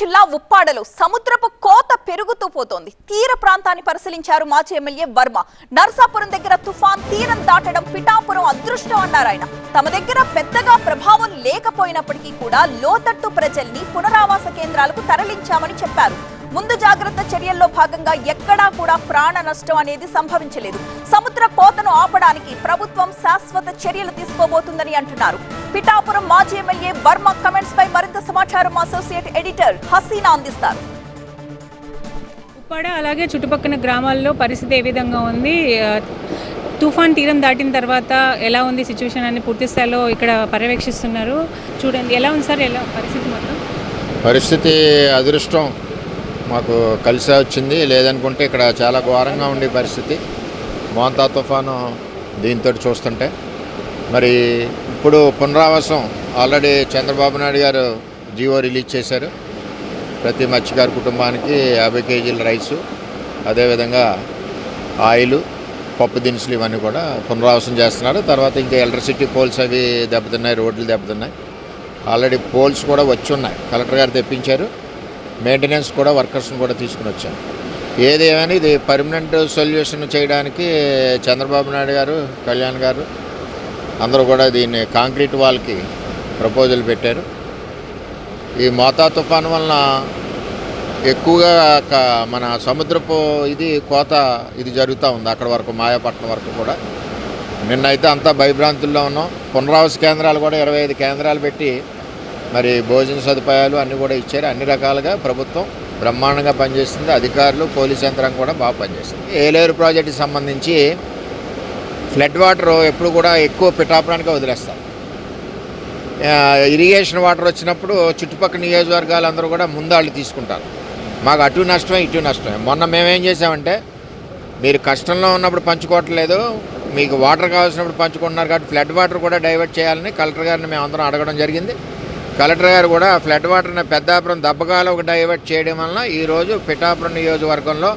జిల్లా ఉప్పాడలో సముద్రపు కోత పెరుగుతూ పోతోంది. తీర ప్రాంతాన్ని పరిశీలించారు మాజీ ఎమ్మెల్యే వర్మ. నర్సాపురం దగ్గర తుఫాన్ తీరం దాటడం పిఠాపురం అదృష్టం అన్నారు ఆయన. తమ దగ్గర పెద్దగా ప్రభావం లేకపోయినప్పటికీ కూడా లోతట్టు ప్రజల్ని పునరావాస కేంద్రాలకు తరలించామని చెప్పారు. ముందు జాగ్రత్త చర్యల్లో భాగంగా ఎక్కడా కూడా ప్రాణ నష్టం అనేది సంభవించలేదు. సముద్ర కోతను ఆపడానికి ప్రభుత్వం శాశ్వత చర్యలు తీసుకోబోతుందని అంటున్నారు. పిఠాపురం మాజీ ఎమ్మెల్యే వర్మ కమెంట్స్ పై సమాచారం అసోసియేట్ ఎడిటర్ హసీనా అందిస్తారు. ఉప్పాడ అలాగే చుట్టుపక్కల గ్రామాల్లో పరిస్థితి ఏ విధంగా ఉంది? తుఫాన్ తీరం దాటిన తర్వాత ఎలా ఉంది సిచ్యువేషన్ అని పూర్తి స్థాయిలో ఇక్కడ పర్యవేక్షిస్తున్నారు? చూడండి ఎలా ఉంది సార్? ఎలా పరిస్థితి మొత్తం? పరిస్థితి అదృష్టం మాకు కలిసి వచ్చింది. లేదనుకుంటే ఇక్కడ చాలా ఘోరంగా ఉండే పరిస్థితి. మోంతా తుఫాను దీంతో చూస్తుంటే. మరి ఇప్పుడు పునరావాసం ఆల్రెడీ చంద్రబాబు నాయుడు గారు జీవో రిలీజ్ చేశారు. ప్రతి మత్స్యకారు కుటుంబానికి యాభై కేజీల రైసు అదేవిధంగా ఆయిల్ పప్పు దినుసులు ఇవన్నీ కూడా పునరావాసం చేస్తున్నారు. తర్వాత ఇంకా ఎలక్ట్రిసిటీ పోల్స్ అవి దెబ్బతిన్నాయి రోడ్లు దెబ్బతిన్నాయి. ఆల్రెడీ పోల్స్ కూడా వచ్చి ఉన్నాయి. కలెక్టర్ గారు తెప్పించారు. మెయింటెనెన్స్ కూడా వర్కర్స్ని కూడా తీసుకుని వచ్చాను ఏదేమైనా ఇది పర్మనెంట్ సొల్యూషన్ చేయడానికి చంద్రబాబు నాయుడు గారు కళ్యాణ్ గారు అందరూ కూడా దీన్ని కాంక్రీట్ వాల్కి ప్రపోజల్ పెట్టారు. ఈ మోతా తుఫాను వలన ఎక్కువగా మన సముద్రపు ఇది కోత ఇది జరుగుతూ ఉంది అక్కడ వరకు మాయాపట్నం వరకు కూడా. నిన్నైతే అంతా భయభ్రాంతుల్లో ఉన్నాం. పునరావాస కేంద్రాలు కూడా ఇరవై ఐదు కేంద్రాలు పెట్టి మరి భోజన సదుపాయాలు అన్నీ కూడా ఇచ్చారు. అన్ని రకాలుగా ప్రభుత్వం బ్రహ్మాండంగా పనిచేస్తుంది. అధికారులు పోలీస్ యంత్రాంగం కూడా బాగా పనిచేస్తుంది. ఏలేరు ప్రాజెక్టుకి సంబంధించి ఫ్లడ్ వాటర్ ఎప్పుడు కూడా ఎక్కువ పిఠాపురానికి వదిలేస్తారు. ఇరిగేషన్ వాటర్ వచ్చినప్పుడు చుట్టుపక్కల నియోజకవర్గాలు అందరూ కూడా ముందాళ్ళు తీసుకుంటారు. మాకు అటు నష్టమే ఇటు నష్టమే. మొన్న మేమేం చేసామంటే మీరు కష్టంలో ఉన్నప్పుడు పంచుకోవట్లేదు మీకు వాటర్ కావాల్సినప్పుడు పంచుకుంటున్నారు కాబట్టి ఫ్లడ్ వాటర్ కూడా డైవర్ట్ చేయాలని కలెక్టర్ గారిని మేము అందరం అడగడం జరిగింది. కలెక్టర్ గారు కూడా ఫ్లడ్ వాటర్ని పెద్దాపురం దెబ్బకాలు ఒక డైవర్ట్ చేయడం వలన ఈరోజు పిఠాపురం నియోజకవర్గంలో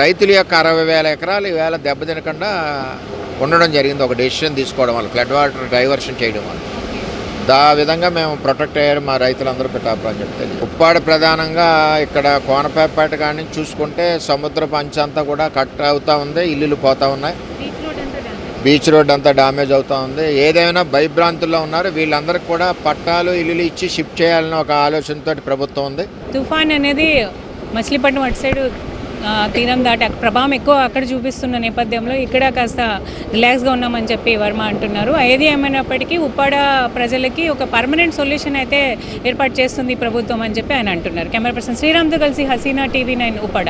రైతుల యొక్క అరవై వేల ఎకరాలు ఈవేళ దెబ్బతినకుండా ఉండడం జరిగింది. ఒక డెసిషన్ తీసుకోవడం వల్ల ఫ్లడ్ వాటర్ డైవర్షన్ చేయడం వల్ల. దా విధంగా మేము ప్రొటెక్ట్ అయ్యారు మా రైతులందరూ పిఠాపురం చెప్తే ఉప్పాడ ప్రధానంగా ఇక్కడ కోనపేపేట కాడి నుంచి చూసుకుంటే సముద్రపు అంచంతా కూడా కట్ అవుతూ ఉంది ఇల్లులు పోతూ ఉన్నాయి. బీచ్ రోడ్ అంతా డ్యామేజ్. అంతా అవుతూ ఉంది. ఏదైనా భయభ్రాంతుల్లో ఉన్నారు వీళ్ళందరికీ కూడా పట్టాలు ఇల్లులు ఇచ్చి షిఫ్ట్ చేయాలని ఒక ఆలోచనతో ప్రభుత్వం ఉంది. తుఫాన్ అనేది మచిలీపట్నం అటు సైడ్ తీరం దాటి ప్రభావం ఎక్కువ అక్కడ చూపిస్తున్న నేపథ్యంలో ఇక్కడ కాస్త రిలాక్స్గా ఉన్నామని చెప్పి వర్మ అంటున్నారు. ఏది ఏమైనప్పటికీ ఉప్పాడ ప్రజలకి ఒక పర్మనెంట్ సొల్యూషన్ అయితే ఏర్పాటు చేస్తుంది ప్రభుత్వం అని చెప్పి ఆయన అంటున్నారు. కెమెరా పర్సన్ శ్రీరామ్తో కలిసి హసీనా టీవీ నైన్ ఉప్పాడ.